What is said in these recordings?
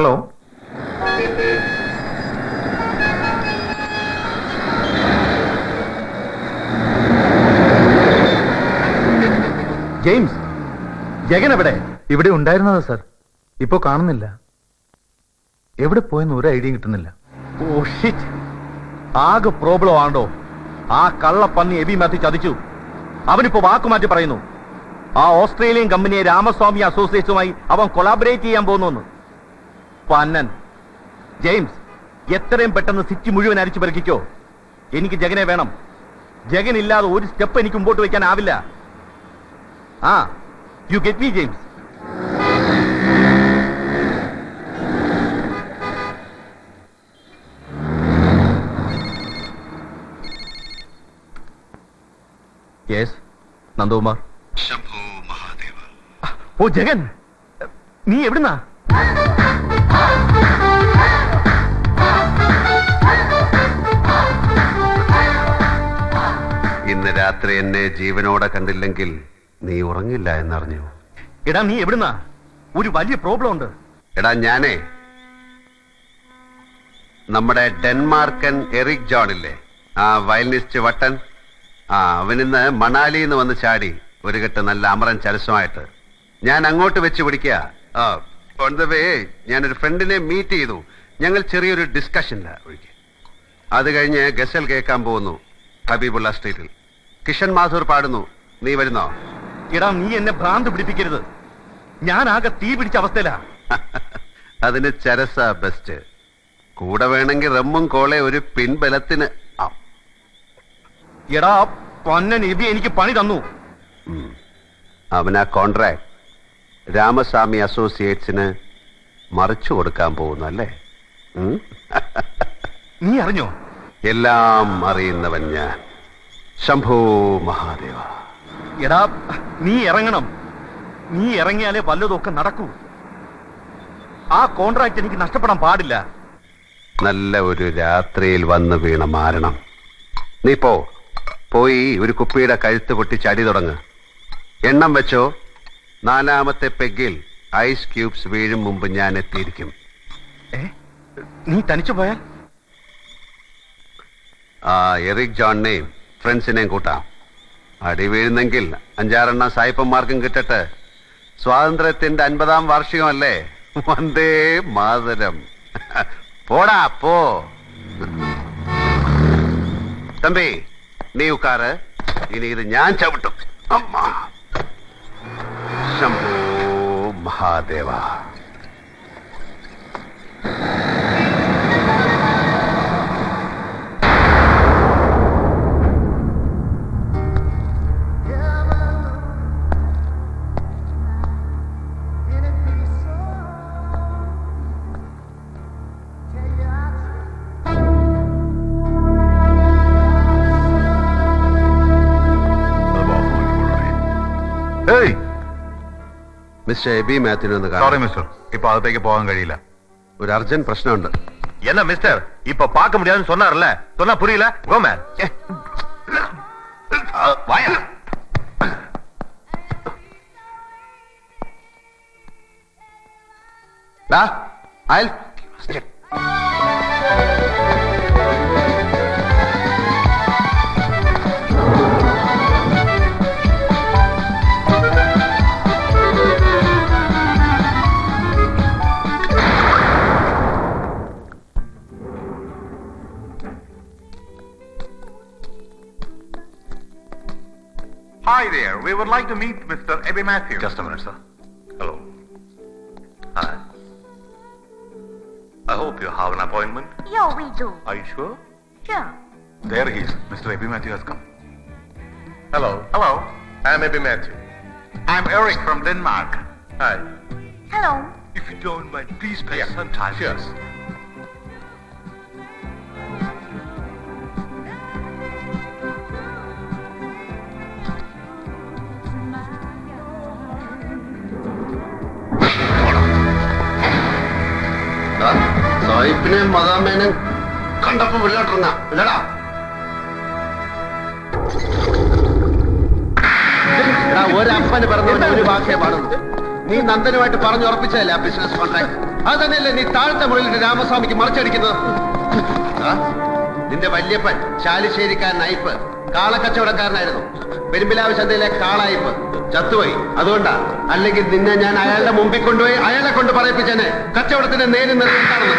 Hello. James Jagan എവിടെ? ഇവിടെ ഉണ്ടായിരുന്നതാ sir. ഇപ്പോ കാണുന്നില്ല. എവിടെ പോയെന്ന് ഒരു ഐഡിയ കിട്ടുന്നില്ല. ഓ ഷിറ്റ് ആകെ പ്രോബ്ലം ആണോ? ആ കള്ളപ്പന്നി എബി മാറ്റി ചതിച്ചു. അവനിപ്പോ വാക്കുമാറ്റി പറയുന്നു. ആ ഓസ്ട്രേലിയൻ കമ്പനിയെ രാമസ്വാമി അസോസിയേറ്റ്സുമായി അവൻ കൊളാബറേറ്റ് ചെയ്യാൻ പോകുന്നു പന്നൻ. ജെയിംസ് എത്രയും പെട്ടെന്ന് സിറ്റി മുഴുവൻ അരിച്ചു പെറുക്കിക്കോ. എനിക്ക് ജഗനെ വേണം. ജഗൻ ഇല്ലാതെ ഒരു സ്റ്റെപ്പ് എനിക്ക് മുമ്പോട്ട് വയ്ക്കാനാവില്ല. ആ you get me James. Yes Nandakumar. Shambho Mahadeva. ഓ ജഗൻ. നീ എവിടുന്നാ? രാത്രി എന്നെ ജീവനോടെ കണ്ടില്ലെങ്കിൽ നീ ഉറങ്ങില്ല എന്നറിഞ്ഞു. എടാ നീ എവിടുന്നാ? ഒരു വലിയ പ്രോബ്ലം ഉണ്ട്. എടാ ഞാനേ. നമ്മുടെ ഡെൻമാർക്കൻ എറിക് ജോൺ ഇല്ലേ ആ വയലിനിസ്റ്റ് വട്ടൻ? ആ അവനിന്ന് മണാലിയിൽ നിന്ന് വന്ന് ചാടി ഒരു കെട്ട് നല്ല അമറൻ ചരസമായിട്ട്. ഞാൻ അങ്ങോട്ട് വെച്ച് പിടിക്കുക. ആ ഓൺ ദ വേ ഞാനൊരു ഫ്രണ്ടിനെ മീറ്റ് ചെയ്തു. ഞങ്ങൾ ചെറിയൊരു ഡിസ്കഷൻ അത് കഴിഞ്ഞ് ഗസൽ കേൾക്കാൻ പോകുന്നു. ഹബീബുള്ള സ്ട്രീറ്റിൽ കിഷൻ മാഥൂർ പാടുന്നു. നീ വരുന്നോ? എടാ നീ എന്നെ ഭ്രാന്ത് പിടിപ്പിക്കരുത്. ഞാൻ ആകെ തീ പിടിച്ച അവസ്ഥയിലാ. അതിന് ചരസ ബെസ്റ്റ് കൂടെ വേണമെങ്കിൽ റമ്മും കോളെ ഒരു പിൻബലത്തിന്. എടാ പൊന്നൻ എബി എനിക്ക് പണി തന്നു. അവനാ കോൺട്രാക്ട് രാമസ്വാമി അസോസിയേറ്റ്സിന് മറിച്ചു കൊടുക്കാൻ പോകുന്നു അല്ലേ? നീ അറിഞ്ഞോ? എല്ലാം അറിയുന്നവൻ ഞാൻ. ശംഭോ മഹാദേവ. എടാ നീ ഇറങ്ങണം. നീ ഇറങ്ങിയാലേ വല്ലതൊക്കെ നടക്കൂ. ആ കോൺട്രാക്ട് എനിക്ക് നഷ്ടപ്പെടാൻ പാടില്ല. നല്ല ഒരു രാത്രിയിൽ വന്നു വീണ മാരണം. നീ പോ. പോയി ഒരു കുപ്പിയുടെ കഴുത്ത് പൊട്ടി ചടി തുടങ്ങ്. എണ്ണം വെച്ചോ. നാലാമത്തെ പെഗിൽ ഐസ് ക്യൂബ്സ് വീഴും മുമ്പ് ഞാൻ എത്തിയിരിക്കും. നീ തനിച്ചു പോയാൽ? ആ എറിക് ജോണിനെയും ഫ്രണ്ട്സിനെയും കൂട്ടാം. അടി വീഴുന്നെങ്കിൽ അഞ്ചാറെണ്ണം സായിപ്പന്മാർക്കും കിട്ടട്ടെ. സ്വാതന്ത്ര്യത്തിന്റെ അൻപതാം വാർഷികമല്ലേ? വന്ദേ മാതരം. പോടാ പോ. തമ്പി നീ ഉക്കാറ്. ഇനി ഇത് ഞാൻ ചവിട്ടും. അമ്മ. ശംഭോ മഹാദേവ. മിസ്റ്റർ എബി മാത്യുവിനെ ഒന്ന് സോറി കാണാം മിസ്റ്റർ ഇപ്പൊ അകത്തേക്ക് പോകാൻ കഴിയില്ല ഒരു അർജന്റ് പ്രശ്നമുണ്ട് என்ன மிஸ்டர் இப்ப பார்க்க முடியாதுன்னு சொன்னார்ல சொன்னா புரியல கோ மேன் வாயா ദാ, അയൽ Hi there. We would like to meet Mr. Ebby Matthews. Just a minute, sir. Hello. Hi. I hope you have an appointment. Yeah, we do. Are you sure? Sure. There he is. Mr. Abhi Matthew has come. Hello. Hello. I'm Ebby Matthew. I'm Eric from Denmark. Hi. Hello. If you don't mind, please pay some time. Cheers. ദാ, സായിപ്പിനെ മദാമേനെ കണ്ടപ്പോ വിളിയാട്ടിരുന്ന ഇല്ലടാ. ഒരപ്പന് പറഞ്ഞ ഒരു ഭാഷയെ പാടുന്നു നീ നന്ദനുമായിട്ട് പറഞ്ഞുറപ്പിച്ചതല്ലേ ആ business contract അത് തന്നെയല്ലേ നീ താഴത്തെ മുറിയിൽ രാമസ്വാമിക്ക് മറിച്ചടിക്കുന്നത്? നിന്റെ വല്യപ്പൻ ചാലിശ്ശേരിക്കാരൻ അയ്പ് കാളക്കച്ചവടക്കാരനായിരുന്നു. പെരുമ്പിലാവ് ചന്തയിലെ കാളായ്പ് ചത്തുപോയി. അതുകൊണ്ടാ. അല്ലെങ്കിൽ നിന്നെ ഞാൻ അയാളുടെ മുമ്പിൽ കൊണ്ടുപോയി അയാളെ കൊണ്ട് പറയിപ്പിച്ചെന്നെ കച്ചവടത്തിന്റെ നേരിൽ നിർത്തിക്കാണെന്ന്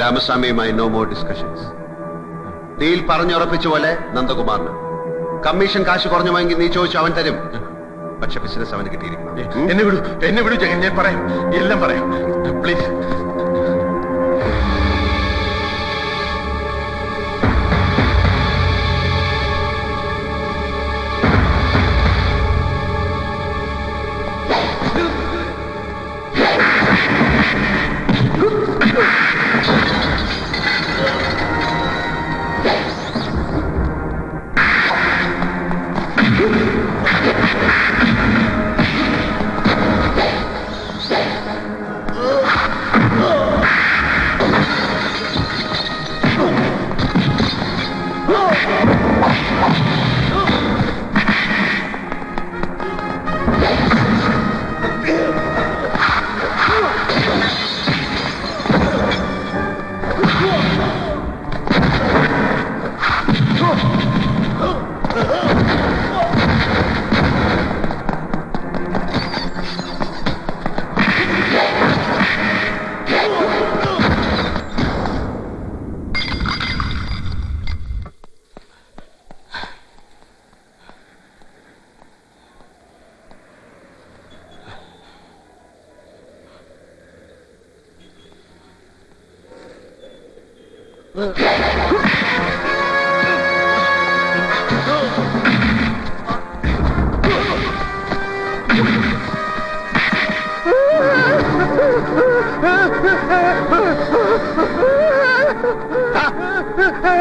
രാമസ്വാമിയുമായി നോ മോർ ഡിസ്കഷൻസ് ഡീൽ പറഞ്ഞുറപ്പിച്ച പോലെ നന്ദകുമാറിന്. കമ്മീഷൻ കാശ് കുറഞ്ഞു വാങ്ങി നീ ചോദിച്ചു അവൻ തരും. പക്ഷെ ബിസിനസ് അവന് കിട്ടിയിരിക്കണം? എന്നെ വിടൂ എന്നെ വിടൂ ഞാൻ പറയാം. എല്ലാം പറയാം. പ്ലീസ്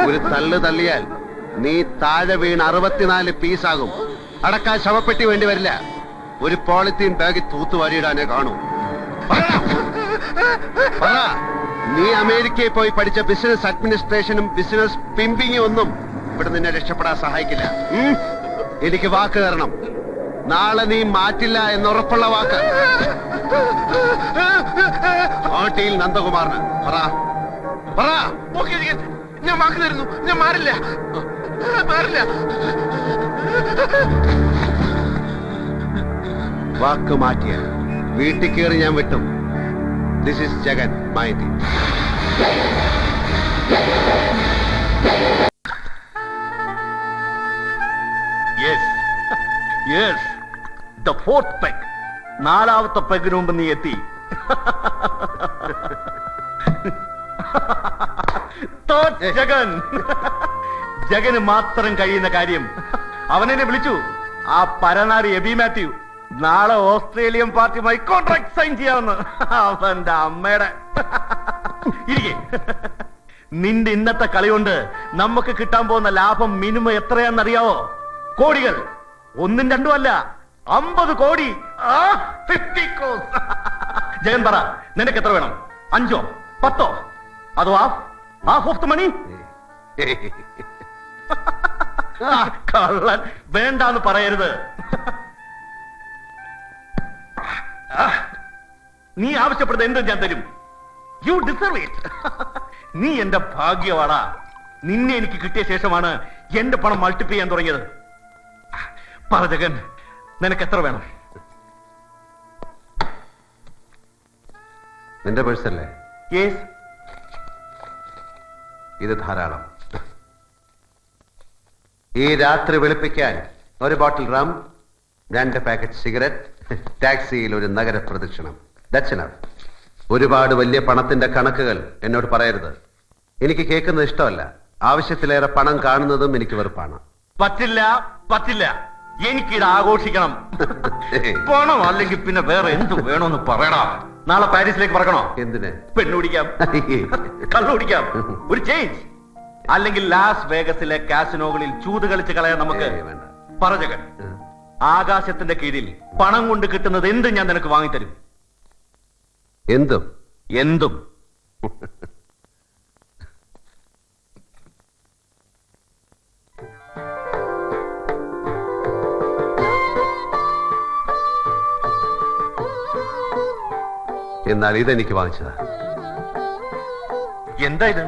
ഒരു തള്ളു തള്ളിയാൽ നീ താഴെ വീണ് അറുപത്തിനാല് പീസാകും അടക്കാൻ ശവപ്പെട്ടി വേണ്ടി വരില്ല ഒരു പോളിത്തീൻ ബാഗിൽ തൂത്തുവാരിയിടാനേ കാണൂ. പറ. നീ അമേരിക്കയിൽ പോയി പഠിച്ച ബിസിനസ് അഡ്മിനിസ്ട്രേഷനും ബിസിനസ് പിമ്പിങ്ങും ഒന്നും ഇവിടെ നിന്നെ രക്ഷപ്പെടാൻ സഹായിക്കില്ല? എനിക്ക് വാക്ക് തരണം. നാളെ നീ മാറ്റില്ല എന്നുറപ്പുള്ള വാക്ക്. പാട്ടിയിൽ നന്ദകുമാറിന്. പറ. പറ. ഞാൻ വാക്ക് തരുന്നു. ഞാൻ മാറില്ല. മാറില്ല. വാക്ക് മാറ്റിയ വീട്ടിൽ കയറി ഞാൻ വിട്ടും. This is Jagan Maity yes yes the fourth peg നാലാമത്തെ പെഗിന് മുമ്പ് നീ എത്തി. ജഗൻ ജഗന് മാത്രം കഴിയുന്ന കാര്യം. അവനെന്നെ വിളിച്ചു. ആ പരനാറി എബി മാത്യു നാളെ ഓസ്ട്രേലിയൻ പാർട്ടി പാർട്ടിയുമായി കോൺട്രാക്ട് സൈൻ ചെയ്യാമെന്ന്. അവന്റെ അമ്മയുടെ. ഇരിക്കെ. നിന്റെ ഇന്നത്തെ കളി കൊണ്ട് നമുക്ക് കിട്ടാൻ പോകുന്ന ലാഭം മിനിമം എത്രയാണെന്നറിയാവോ? കോടികൾ. ഒന്നും രണ്ടും അല്ല അമ്പത് കോടി. ആ, 50 crores. ജയൻ പറ നിനക്ക് എത്ര വേണം? അഞ്ചോ? പത്തോ? അതോ half half of the money കള്ളൻ. വേണ്ടാന്ന് പറയരുത്. നീ ആവശ്യപ്പെടുന്ന എന്തും ഞാൻ തരും. യു ഡിസർവ് ഇറ്റ് നീ എന്റെ ഭാഗ്യവാടാ നിന്നെ എനിക്ക് കിട്ടിയ ശേഷമാണ് എന്റെ പണം മൾട്ടിപ്ലൈ ചെയ്യാൻ തുടങ്ങിയത്. പറ ജഗൻ നിനക്ക് എത്ര വേണം? നിന്റെ പേഴ്സല്ലേ യേസ് ഇത് ധാരാളം. ഈ രാത്രി വെളുപ്പിക്കാൻ ഒരു ബോട്ടിൽ റം രണ്ട് പാക്കറ്റ് സിഗരറ്റ് ടാക്സിയിൽ ഒരു നഗര പ്രദക്ഷിണം. That's ഒരുപാട് വലിയ പണത്തിന്റെ കണക്കുകൾ എന്നോട് പറയരുത്. എനിക്ക് കേൾക്കുന്നത് ഇഷ്ടമല്ല. ആവശ്യത്തിലേറെ പണം കാണുന്നതും എനിക്ക് വെറുപ്പാണ്. പറ്റില്ല പറ്റില്ല. എനിക്കിത് ആഘോഷിക്കണം. പണം അല്ലെങ്കിൽ പിന്നെ വേറെ എന്ത് വേണമെന്ന് പറയടാ. നാളെ പാരീസിലേക്ക് പറക്കണോ? എന്തിന്? പെണ്ണുപിടിക്കാം കള്ളുപിടിക്കാം ഒരു ചേഞ്ച് അല്ലെങ്കിൽ ലാസ് വേഗസിലെ കാസിനോകളിൽ ചൂത് കളിച്ച് കളയാൻ നമുക്ക്. പറജകൻ ആകാശത്തിന്റെ കീഴിൽ പണം കൊണ്ട് കിട്ടുന്നത് എന്ത് ഞാൻ നിനക്ക് വാങ്ങിത്തരും. എന്തും? എന്തും. എന്നാൽ ഇതെനിക്ക് വാങ്ങിച്ചതാ. എന്താ ഇത്?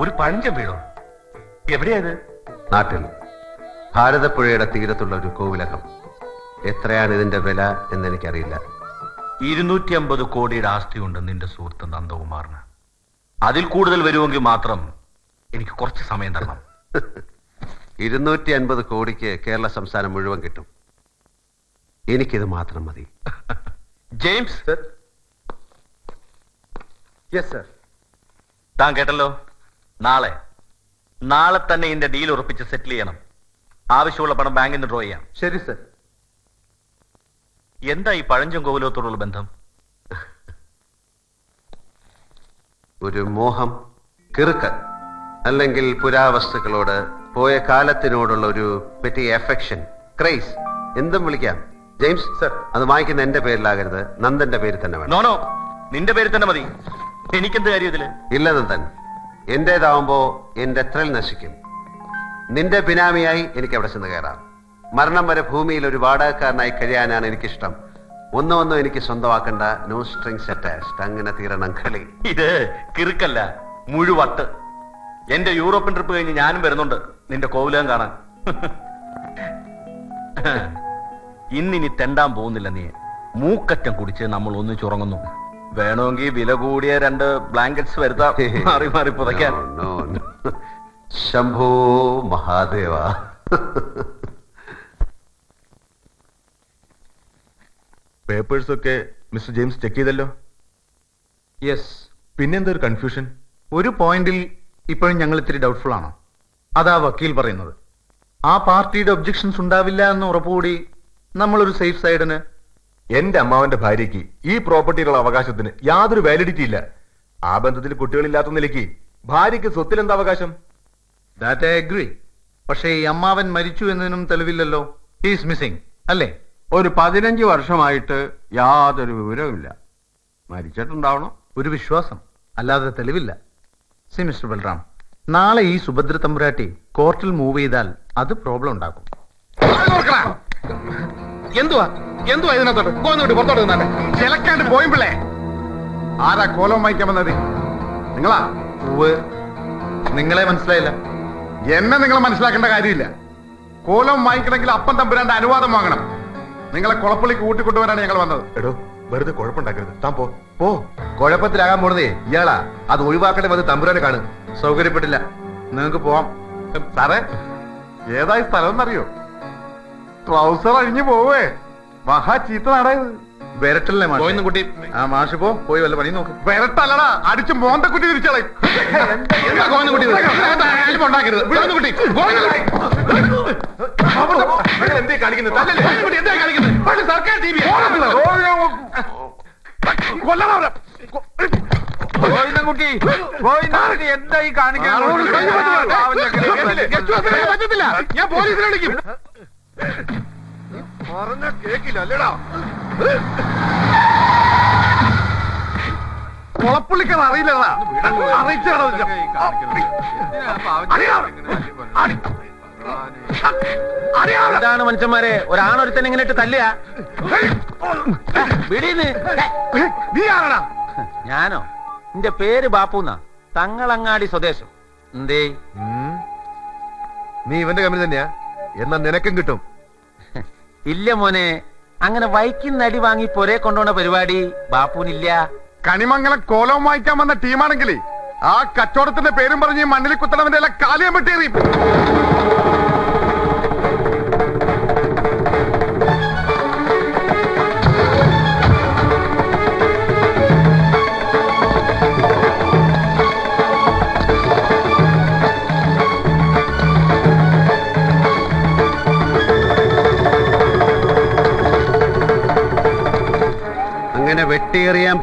ഒരു പഴഞ്ചൻ വീടോ? എവിടെയാ ഇത്? നാട്ടിൽ. ഭാരതപ്പുഴയുടെ തീരത്തുള്ള ഒരു കോവിലകം. എത്രയാണ് ഇതിന്റെ വില എന്ന് എനിക്കറിയില്ല ഇരുന്നൂറ്റി അമ്പത് കോടിയുടെ ആസ്തിയുണ്ട് നിന്റെ സുഹൃത്ത് നന്ദകുമാറിന്. അതിൽ കൂടുതൽ വരുമെങ്കിൽ മാത്രം എനിക്ക് കുറച്ച് സമയം തരണം. ഇരുന്നൂറ്റി അൻപത് കോടിക്ക് കേരള സംസ്ഥാനം മുഴുവൻ കിട്ടും. എനിക്കിത് മാത്രം മതി. ജെയിംസ്? സർ. Yes sir. താൻ കേട്ടല്ലോ? നാളെ. നാളെ തന്നെ ഇതിന്റെ ഡീൽ ഉറപ്പിച്ച് സെറ്റിൽ ചെയ്യണം. ആവശ്യമുള്ള പണം ബാങ്കിൽ നിന്ന് ഡ്രോ ചെയ്യാം. ശരി സർ. എന്താ ഈ പഴഞ്ചൻ കോവിലത്തോടുള്ള ബന്ധം? ഒരു മോഹം കിറുക്കൽ അല്ലെങ്കിൽ പുരാവസ്തുക്കളോട് പോയ കാലത്തിനോടുള്ള ഒരു പെറ്റി എഫക്ഷൻ ക്രൈസ് എന്തും വിളിക്കാം. ജെയിംസ് സർ. അത് വാങ്ങിക്കുന്ന എന്റെ പേരിലാകരുത്. നന്ദന്റെ പേരിൽ തന്നെ വേണം. നോനോ നിന്റെ പേരിൽ തന്നെ മതി. എനിക്കെന്ത് കാര്യം ഇതിൽ? ഇല്ല നന്ദൻ. എന്റേതാവുമ്പോ എന്റെ ത്രിൽ നശിക്കും. നിന്റെ ബിനാമിയായി എനിക്ക് അവിടെ ചെന്ന് കയറാം. മരണം വരെ ഭൂമിയിൽ ഒരു വാടകക്കാരനായി കഴിയാനാണ് എനിക്കിഷ്ടം. ഒന്നും ഒന്നും എനിക്ക് സ്വന്തമാക്കണ്ട. നോ സ്ട്രിങ്സ് അറ്റാച്ച്ഡ് അങ്ങനെ തീരണം കളി. ഇത് കിറുക്കല്ല മുഴുവട്ട്. എന്റെ യൂറോപ്യൻ ട്രിപ്പ് കഴിഞ്ഞ് ഞാനും വരുന്നുണ്ട്. നിന്റെ കോവിലകം കാണാൻ. ഇന്നിനി തെണ്ടാൻ പോകുന്നില്ല നീ. മൂക്കറ്റം കുടിച്ച് നമ്മൾ ഒന്നിച്ചുറങ്ങുന്നു വേണമെങ്കിൽ വില കൂടിയ രണ്ട് ബ്ലാങ്കറ്റ്സ് വരുത്താം. മാറി മാറി പുതയ്ക്കാൻ. ശംഭോ മഹാദേവ. പേപ്പേഴ്സ് ഒക്കെ മിസ്റ്റർ ജെയിംസ് ചെക്ക് ചെയ്തല്ലോ? യെസ്. പിന്നെന്താ ഒരു കൺഫ്യൂഷൻ? ഒരു പോയിന്റിൽ ഇപ്പോഴും ഞങ്ങൾ ഇത്തിരി ഡൗട്ട്ഫുൾ ആണ്. അതാ വക്കീൽ പറയുന്നത്. ആ പാർട്ടിയുടെ ഒബ്ജെക്ഷൻസ് ഉണ്ടാവില്ല എന്ന് ഉറപ്പുകൂടി നമ്മളൊരു സേഫ് സൈഡിന് എന്റെ അമ്മാവന്റെ ഭാര്യയ്ക്ക് ഈ പ്രോപ്പർട്ടിയിലുള്ള അവകാശത്തിന് യാതൊരു വാലിഡിറ്റി ഇല്ല. ആ ബന്ധത്തിൽ കുട്ടികളില്ലാത്ത നിലയ്ക്ക് ഭാര്യയ്ക്ക് സ്വത്തിൽ എന്താ അവകാശം? ദാറ്റ് ഐ അഗ്രി പക്ഷേ ഈ അമ്മാവൻ മരിച്ചു എന്നതിനും തെളിവില്ലല്ലോ. ഹീസ് മിസ്സിംഗ് അല്ലേ? ഒരു പതിനഞ്ച് വർഷമായിട്ട് യാതൊരു വിവരവുമില്ല. മരിച്ചിട്ടുണ്ടാവണം. ഒരു വിശ്വാസം. അല്ലാതെ തെളിവില്ല. സി മിസ്റ്റർ ബൽറാം നാളെ ഈ സുഭദ്ര തമ്പുരാട്ടി കോർട്ടിൽ മൂവ് ചെയ്താൽ അത് പ്രോബ്ലം ഉണ്ടാക്കും. എന്തുവാ? എന്തുവാ ഇതിനകത്തോട്ട്? പുറത്തോട്ട് നിന്നാട്ടെ ചിലക്കാണ്ട് പോയുമ്പോളേ ആരാ കോലം വായിക്കാൻ വന്നത്? നിങ്ങളാ? നിങ്ങളെ മനസ്സിലായില്ല. എന്നെ നിങ്ങൾ മനസ്സിലാക്കേണ്ട കാര്യമില്ല. കോലം വാങ്ങിക്കണമെങ്കിൽ അപ്പം തമ്പുരാന്റെ അനുവാദം വാങ്ങണം. നിങ്ങളെ കുളപ്പള്ളിക്ക് കൂട്ടിക്കൊണ്ടുവരാണ് ഞങ്ങൾ വന്നത്. എടോ വെറുതെ കുഴപ്പമുണ്ടാക്കരുത്. താൻ പോ. പോ. കുഴപ്പത്തിലാകാൻ പോണതേ ഇയാളാ. അത് ഒഴിവാക്കണേ വന്ന് തമ്പുരാനെ കാണും. സൗകര്യപ്പെട്ടില്ല. നിങ്ങൾക്ക് പോവാം. സാറേ ഏതായി സ്ഥലം എന്നറിയോ? ട്രൗസർ അഴിഞ്ഞു പോവേ. മഹാ ചീത്ത നാടായത് വരട്ടല്ലേ പോയിന്ന് കുട്ടി. ആ മാഷ് പോ പോയി വല്ല പണി നോക്ക് വിരട്ടല്ലടാ അടിച്ച് തിരിച്ചളയും ഗോവിന്ദൻകുട്ടി ഇത്? ഇതിനകത്ത് അയൽപ്പം ഉണ്ടാക്കരുത്. ഗോവിന്ദൻകുട്ടി. എന്തേ കാണിക്കുന്നത്? ഗോവിന്ദൻകുട്ടി, എന്താ കാണിക്കുന്നത്? സർക്കാർ TV. കൊല്ലണം അവരെ. ഗോവിന്ദൻകുട്ടി ഗോവിന്ദൻകുട്ടി എന്താ ഈ ആളോട് കൈ പറ്റില്ല. ഗസ്റ്റ് ഹൗസിൽ പറ്റത്തില്ല. ഞാൻ പോലീസിനെ വിളിക്കും പറഞ്ഞ കേക്കില്ല അല്ലേടാ കുളപ്പുള്ളിക്കത് അറിയില്ലടാ അറിയിച്ചാണോ എന്താണ് മനുഷ്യന്മാരെ? ഒരാണൊരുത്തൻ ഇങ്ങനെ ഇട്ട് തല്ലുക? വിടീന്ന്. നീ ആരടാ? ഞാനോ? എന്റെ പേര് ബാപ്പുന്നാ. തങ്ങളങ്ങാടി സ്വദേശം. എന്തേ? നീ ഇവന്റെ കമ്പനി തന്നെയാ. എന്നാ നിനക്കും കിട്ടും. ഇല്ല മോനെ. അങ്ങനെ വൈക്കുന്നടി വാങ്ങി പൊരെ കൊണ്ടുപോണ പരിപാടി ബാപ്പുവിനില്ല. കണിമംഗലം കോലം വായിക്കാൻ വന്ന ടീമാണെങ്കിൽ ആ കച്ചവടത്തിന്റെ പേരും പറഞ്ഞ് മണ്ണിൽ കുത്തണവന്റെ എല്ലാം കാലിയം വെട്ടിയെറിയും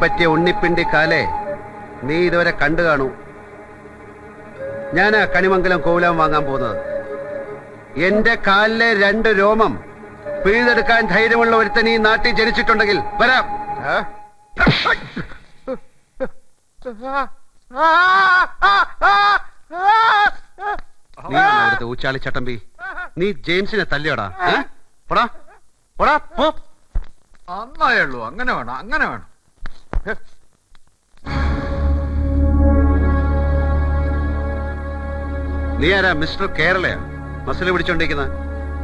പറ്റിയ ഉണ്ണിപ്പിണ്ടി കാലേ നീ ഇതുവരെ കണ്ടു കാണൂ. ഞാൻ കണിമംഗലം കോവിലം വാങ്ങാൻ പോകുന്നത്. എന്റെ കാലിലെ രണ്ട് രോമം പിഴുതെടുക്കാൻ ധൈര്യമുള്ള ഒരുത്തൻ ഈ നാട്ടിൽ ജനിച്ചിട്ടുണ്ടെങ്കിൽ വരാം. നീ അവിടുത്തെ ഊച്ചാളി ചട്ടമ്പി? നീ ജെയിംസിനെ തല്ലിയോടാ? പോടാ. പോടാ പോ. നന്നായുള്ളൂ അങ്ങനെ വേണം അങ്ങനെ വേണം. നീ ആരാ? മിസ്റ്റർ കേരളയാ? മസിൽ പിടിച്ചോണ്ടിരിക്കുന്ന.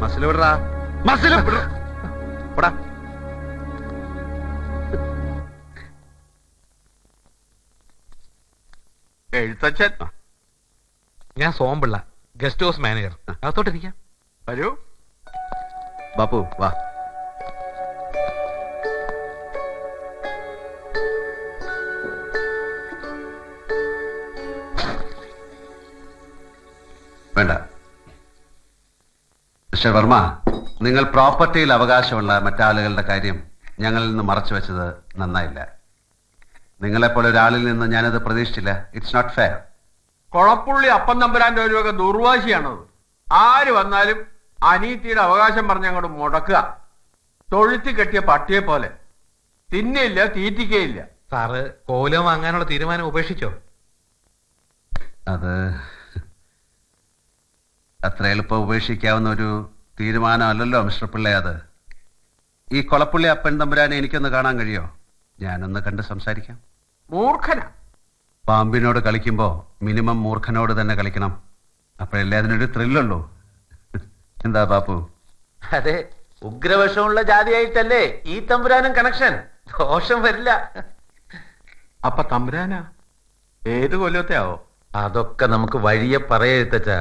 മസിൽ വിടറാ. മസിൽ വിടാ. എഴുത്തച്ഛൻ. ഞാൻ സോമ്പിള്ള ഗസ്റ്റ് ഹൗസ് മാനേജർ. അകത്തോട്ടിരിക്കാം വരൂ. ബാപ്പു വാ. വേണ്ട. മിസ്റ്റർ വർമ്മ നിങ്ങൾ പ്രോപ്പർട്ടിയിൽ അവകാശമുള്ള മറ്റാളുകളുടെ കാര്യം ഞങ്ങളിൽ നിന്ന് മറച്ചു വെച്ചത് നന്നായില്ല. നിങ്ങളെപ്പോലെ ഒരാളിൽ നിന്ന് ഞാനത് പ്രതീക്ഷിച്ചില്ല. ഇറ്റ്സ് നോട്ട് ഫെയർ കൊളപ്പുള്ളി അപ്പം തമ്പുരാന്റെ ഒരു വക ദുർവാശിയാണത്. ആര് വന്നാലും അനീതിയുടെ അവകാശം പറഞ്ഞ് അങ്ങോട്ട് മുടക്കുക. തൊഴുത്തി കെട്ടിയ പട്ടിയെ പോലെ. തിന്നില്ല തീറ്റിക്കയില്ല. സാറ് കോലം വാങ്ങാനുള്ള തീരുമാനം ഉപേക്ഷിച്ചോ? അത് അത്ര എളുപ്പം ഉപേക്ഷിക്കാവുന്ന ഒരു തീരുമാനമല്ലല്ലോ മിസ്റ്റർ പിള്ളേ അത്. ഈ കൊളപ്പുള്ളി അപ്പൻ തമ്പുരാനെ എനിക്കൊന്ന് കാണാൻ കഴിയോ? ഞാനൊന്ന് കണ്ട് സംസാരിക്കാം. മൂർഖന. പാമ്പിനോട് കളിക്കുമ്പോ മിനിമം മൂർഖനോട് തന്നെ കളിക്കണം. അപ്പോഴല്ലേ അതിനൊരു ത്രില്ലുള്ളൂ. എന്താ ബാപ്പു? അതെ ഉഗ്രവശമുള്ള ജാതിയായിട്ടല്ലേ ഈ തമ്പുരാനും കണക്ഷൻ? ദോഷം വരില്ല. അപ്പൊ തമ്പുരാനാ? ഏത് കൊല്ലത്തെ ആവോ അതൊക്കെ നമുക്ക് വഴിയെ പറയെഴുത്തച്ചാ